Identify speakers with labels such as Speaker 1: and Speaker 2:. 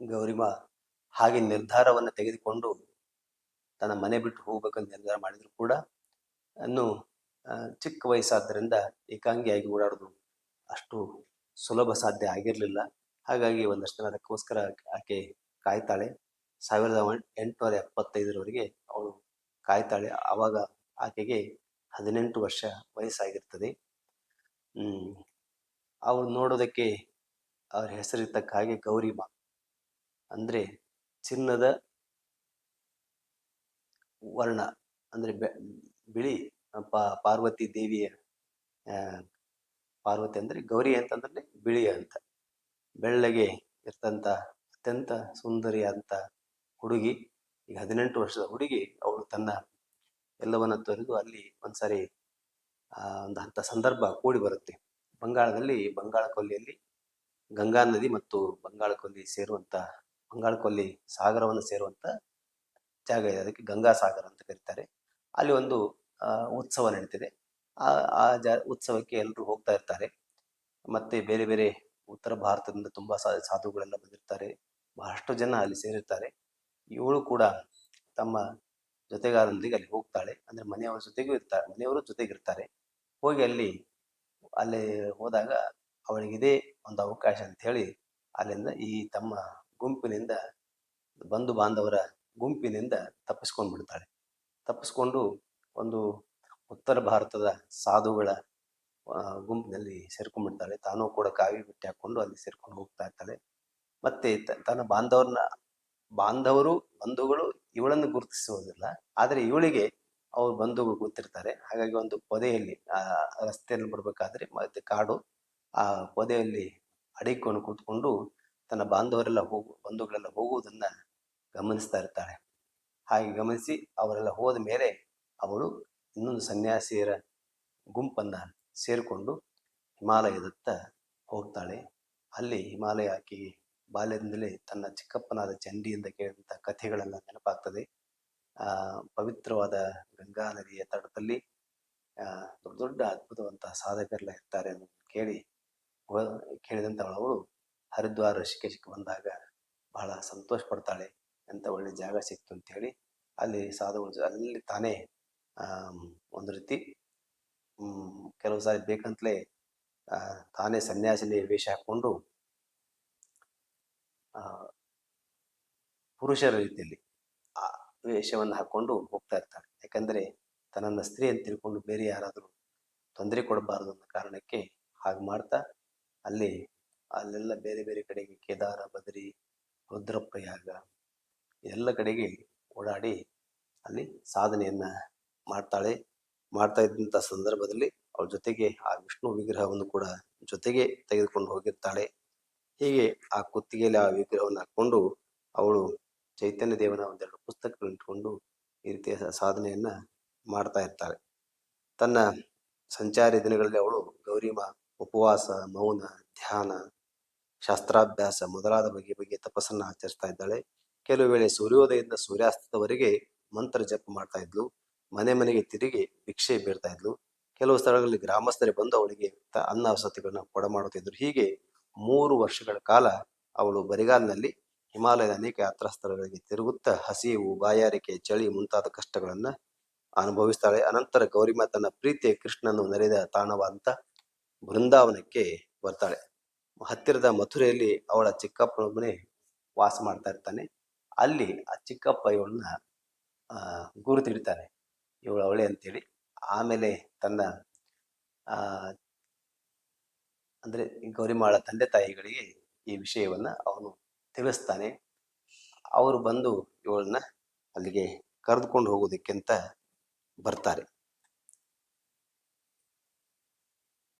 Speaker 1: ಗೌರಿಮ ಹಾಗೆ ನಿರ್ಧಾರವನ್ನು ತೆಗೆದುಕೊಂಡು ತನ್ನ ಮನೆ ಬಿಟ್ಟು ಹೋಗ್ಬೇಕಂತ ನಿರ್ಧಾರ ಮಾಡಿದ್ರು ಕೂಡ ಅನ್ನು ಚಿಕ್ಕ ವಯಸ್ಸಾದ್ದರಿಂದ ಏಕಾಂಗಿಯಾಗಿ ಓಡಾಡೋದು ಅಷ್ಟು ಸುಲಭ ಸಾಧ್ಯ ಆಗಿರಲಿಲ್ಲ. ಹಾಗಾಗಿ ಒಂದಷ್ಟು ಜನ ಅದಕ್ಕೋಸ್ಕರ ಆಕೆ ಕಾಯ್ತಾಳೆ. ಸಾವಿರದ ಎಂಟುನೂರ ಎಪ್ಪತ್ತೈದರವರೆಗೆ ಅವಳು ಕಾಯ್ತಾಳೆ. ಆವಾಗ ಆಕೆಗೆ ಹದಿನೆಂಟು ವರ್ಷ ವಯಸ್ಸಾಗಿರ್ತದೆ. ಅವಳು ನೋಡೋದಕ್ಕೆ ಅವ್ರ ಹೆಸರಿರ್ತಕ್ಕ ಹಾಗೆ ಗೌರಿಮ. ಅಂದ್ರೆ ಚಿನ್ನದ ವರ್ಣ, ಅಂದ್ರೆ ಬಿಳಿ ಪಾರ್ವತಿ ದೇವಿಯ ಪಾರ್ವತಿ ಅಂದ್ರೆ ಗೌರಿ ಅಂತಂದ್ರೆ ಬಿಳಿ ಅಂತ. ಬೆಳ್ಳಗೆ ಇರ್ತಂಥ ಅತ್ಯಂತ ಸುಂದರಿಯಾದಂಥ ಹುಡುಗಿ, ಈಗ ಹದಿನೆಂಟು ವರ್ಷದ ಹುಡುಗಿ, ಅವಳು ತನ್ನ ಎಲ್ಲವನ್ನ ತೊರೆದು ಅಲ್ಲಿ ಒಂದ್ಸರಿ ಒಂದು ಅಂತ ಸಂದರ್ಭ ಕೂಡಿ ಬರುತ್ತೆ. ಬಂಗಾಳದಲ್ಲಿ ಬಂಗಾಳ ಕೊಲ್ಲಿಯಲ್ಲಿ ಗಂಗಾ ನದಿ ಮತ್ತು ಬಂಗಾಳ ಕೊಲ್ಲಿ ಸೇರುವಂತ ಬಂಗಾಳ ಕೊಲ್ಲಿ ಸಾಗರವನ್ನು ಸೇರುವಂತ ಜಾಗ ಇದೆ. ಅದಕ್ಕೆ ಗಂಗಾ ಸಾಗರ ಅಂತ ಕರೀತಾರೆ. ಅಲ್ಲಿ ಒಂದು ಉತ್ಸವ ನಡೀತಿದೆ. ಆ ಆ ಜ, ಉತ್ಸವಕ್ಕೆ ಎಲ್ಲರೂ ಹೋಗ್ತಾ ಇರ್ತಾರೆ. ಮತ್ತೆ ಬೇರೆ ಬೇರೆ ಉತ್ತರ ಭಾರತದಿಂದ ತುಂಬಾ ಸಾಧುಗಳೆಲ್ಲ ಬಂದಿರ್ತಾರೆ. ಬಹಳಷ್ಟು ಜನ ಅಲ್ಲಿ ಸೇರಿರ್ತಾರೆ. ಇವಳು ಕೂಡ ತಮ್ಮ ಜೊತೆಗಾರರೊಂದಿಗೆ ಅಲ್ಲಿ ಹೋಗ್ತಾಳೆ. ಅಂದ್ರೆ ಮನೆಯವರ ಜೊತೆಗೂ ಇರ್ತಾರೆ ಮನೆಯವರು ಜೊತೆಗಿರ್ತಾರೆ. ಹೋಗಿ ಅಲ್ಲಿ ಅಲ್ಲಿ ಹೋದಾಗ ಅವಳಿಗಿದೇ ಒಂದು ಅವಕಾಶ ಅಂತ ಹೇಳಿ ಅಲ್ಲಿಂದ ಈ ತಮ್ಮ ಗುಂಪಿನಿಂದ, ಬಂಧು ಬಾಂಧವರ ಗುಂಪಿನಿಂದ ತಪ್ಪಿಸ್ಕೊಂಡು ಬಿಡ್ತಾಳೆ. ತಪ್ಪಿಸ್ಕೊಂಡು ಒಂದು ಉತ್ತರ ಭಾರತದ ಸಾಧುಗಳ ಗುಂಪಿನಲ್ಲಿ ಸೇರ್ಕೊಂಡ್ಬಿಡ್ತಾಳೆ ತಾನೂ ಕೂಡ ಕಾವಿ ಬಿಟ್ಟಿ ಹಾಕೊಂಡು ಅಲ್ಲಿ ಸೇರ್ಕೊಂಡು ಹೋಗ್ತಾ ಇರ್ತಾಳೆ. ಮತ್ತೆ ತನ್ನ ಬಾಂಧವರನ್ನ ಬಾಂಧವರು, ಬಂಧುಗಳು ಇವಳನ್ನು ಗುರುತಿಸುವುದಿಲ್ಲ. ಆದರೆ ಇವಳಿಗೆ ಅವ್ರ ಬಂಧುಗಳು ಗೊತ್ತಿರ್ತಾರೆ. ಹಾಗಾಗಿ ಒಂದು ಪೊದೆಯಲ್ಲಿ, ಆ, ರಸ್ತೆಯಲ್ಲಿ ಬರ್ಬೇಕಾದ್ರೆ ಮತ್ತೆ ಕಾಡು ಆ ಪೊದೆಯಲ್ಲಿ ಅಡಿಕೊಂಡು ಕೂತ್ಕೊಂಡು ತನ್ನ ಬಾಂಧವರೆಲ್ಲ ಹೋಗು, ಬಂಧುಗಳೆಲ್ಲ ಹೋಗುವುದನ್ನು ಗಮನಿಸ್ತಾ ಇರ್ತಾಳೆ. ಹಾಗೆ ಗಮನಿಸಿ ಅವರೆಲ್ಲ ಹೋದ ಮೇಲೆ ಅವಳು ಇನ್ನೊಂದು ಸನ್ಯಾಸಿಯರ ಗುಂಪನ್ನು ಸೇರಿಕೊಂಡು ಹಿಮಾಲಯದತ್ತ ಹೋಗ್ತಾಳೆ. ಅಲ್ಲಿ ಹಿಮಾಲಯ ಆಕೆಗೆ ಬಾಲ್ಯದಿಂದಲೇ ತನ್ನ ಚಿಕ್ಕಪ್ಪನಾದ ಚಂಡಿಯಿಂದ ಕೇಳಿದಂಥ ಕಥೆಗಳೆಲ್ಲ ನೆನಪಾಗ್ತದೆ. ಪವಿತ್ರವಾದ ಗಂಗಾ ನದಿಯ ತಟದಲ್ಲಿ ದೊಡ್ಡ ದೊಡ್ಡ ಅದ್ಭುತವಂತಹ ಸಾಧಕರೆಲ್ಲ ಇರ್ತಾರೆ ಅನ್ನೋದನ್ನ ಕೇಳಿ ಕೇಳಿದಂಥ ಹರಿದ್ವಾರ ಋಷಿಕೇಶಕ್ಕೆ ಬಂದಾಗ ಬಹಳ ಸಂತೋಷ ಪಡ್ತಾಳೆ. ಅಂತ ಒಳ್ಳೆ ಜಾಗ ಸಿಕ್ತು ಅಂತ ಹೇಳಿ ಅಲ್ಲಿ ಸಾಧುಗಳು ಅಲ್ಲಿ ತಾನೇ ಒಂದು ರೀತಿ ಕೆಲವು ಸಾರಿ ಬೇಕಂತಲೇ ತಾನೇ ಸನ್ಯಾಸಿನಿ ವೇಷ ಹಾಕೊಂಡು, ಆ, ಪುರುಷರ ರೀತಿಯಲ್ಲಿ ಆ ವೇಷವನ್ನು ಹಾಕೊಂಡು ಹೋಗ್ತಾ ಇರ್ತಾಳೆ. ಯಾಕಂದ್ರೆ ತನ್ನನ್ನ ಸ್ತ್ರೀ ಅಂತ ತಿಳ್ಕೊಂಡು ಬೇರೆ ಯಾರಾದರೂ ತೊಂದರೆ ಕೊಡಬಾರದು ಅನ್ನೋ ಕಾರಣಕ್ಕೆ ಹಾಗೆ ಮಾಡ್ತಾ ಅಲ್ಲಿ ಅಲ್ಲೆಲ್ಲ ಬೇರೆ ಬೇರೆ ಕಡೆಗೆ ಕೇದಾರ, ಬದರಿ ರುದ್ರಪ್ರಯಾಗ ಎಲ್ಲ ಕಡೆಗೆ ಓಡಾಡಿ ಅಲ್ಲಿ ಸಾಧನೆಯನ್ನ ಮಾಡ್ತಾಳೆ. ಮಾಡ್ತಾ ಇದ್ದಂಥ ಸಂದರ್ಭದಲ್ಲಿ ಅವಳ ಜೊತೆಗೆ ಆ ವಿಷ್ಣು ವಿಗ್ರಹವನ್ನು ಕೂಡ ಜೊತೆಗೆ ತೆಗೆದುಕೊಂಡು ಹೋಗಿರ್ತಾಳೆ. ಹೀಗೆ ಆ ಕುತ್ತಿಗೆಯಲ್ಲಿ ಆ ವಿಗ್ರಹವನ್ನು ಹಾಕೊಂಡು ಅವಳು ಚೈತನ್ಯ ದೇವನ ಒಂದೆರಡು ಪುಸ್ತಕಗಳು ಇಟ್ಕೊಂಡು ಈ ರೀತಿಯ ಸಾಧನೆಯನ್ನ ಮಾಡ್ತಾ ಇರ್ತಾಳೆ. ತನ್ನ ಸಂಚಾರಿ ದಿನಗಳಲ್ಲಿ ಅವಳು ಗೌರಿಮ, ಉಪವಾಸ, ಮೌನ, ಧ್ಯಾನ ಶಾಸ್ತ್ರಾಭ್ಯಾಸ ಮೊದಲಾದ ಬಗೆ ಬಗ್ಗೆ ತಪಸ್ಸನ್ನ ಆಚರಿಸ್ತಾ ಇದ್ದಾಳೆ. ಕೆಲವು ವೇಳೆ ಸೂರ್ಯೋದಯದಿಂದ ಸೂರ್ಯಾಸ್ತದವರೆಗೆ ಮಂತ್ರ ಜಪ ಮಾಡ್ತಾ ಇದ್ಲು. ಮನೆ ಮನೆಗೆ ತಿರುಗಿ ಭಿಕ್ಷೆ ಬೀಳ್ತಾ ಇದ್ಲು. ಕೆಲವು ಸ್ಥಳಗಳಲ್ಲಿ ಗ್ರಾಮಸ್ಥರೇ ಬಂದು ಅವಳಿಗೆ ಅನ್ನ ವಸತಿಗಳನ್ನ ಕೊಡ ಮಾಡುತ್ತಿದ್ದರು ಹೀಗೆ ಮೂರು ವರ್ಷಗಳ ಕಾಲ ಅವಳು ಬರಿಗಾಲಿನಲ್ಲಿ ಹಿಮಾಲಯದ ಅನೇಕ ಯಾತ್ರಾ ಸ್ಥಳಗಳಿಗೆ ತಿರುಗುತ್ತಾ ಹಸಿವು ಬಾಯಾರಿಕೆ, ಚಳಿ ಮುಂತಾದ ಕಷ್ಟಗಳನ್ನ ಅನುಭವಿಸ್ತಾಳೆ. ಅನಂತರ ಗೌರಿಮಾ ತನ್ನ ಪ್ರೀತಿಯ ಕೃಷ್ಣನು ನೆರೆದ ತಾಣವಾದಂತ ಬೃಂದಾವನಕ್ಕೆ ಬರ್ತಾಳೆ. ಹತ್ತಿರದ ಮಥುರೆಯಲ್ಲಿ ಅವಳ ಚಿಕ್ಕಪ್ಪನೊಬ್ಬನೇ ವಾಸ ಮಾಡ್ತಾ ಇರ್ತಾನೆ. ಅಲ್ಲಿ ಆ ಚಿಕ್ಕಪ್ಪ ಇವಳನ್ನ ಗುರುತಿಡ್ತಾನೆ ಇವಳು ಅವಳೆ ಅಂತೇಳಿ. ಆಮೇಲೆ ತನ್ನ ಅಂದ್ರೆ ಗೌರಿಮಾಳ ತಂದೆ ತಾಯಿಗಳಿಗೆ ಈ ವಿಷಯವನ್ನ ಅವನು ತಿಳಿಸ್ತಾನೆ. ಅವರು ಬಂದು ಇವಳನ್ನ ಅಲ್ಲಿಗೆ ಕರೆದುಕೊಂಡು ಹೋಗೋದಕ್ಕಿಂತ ಬರ್ತಾರೆ.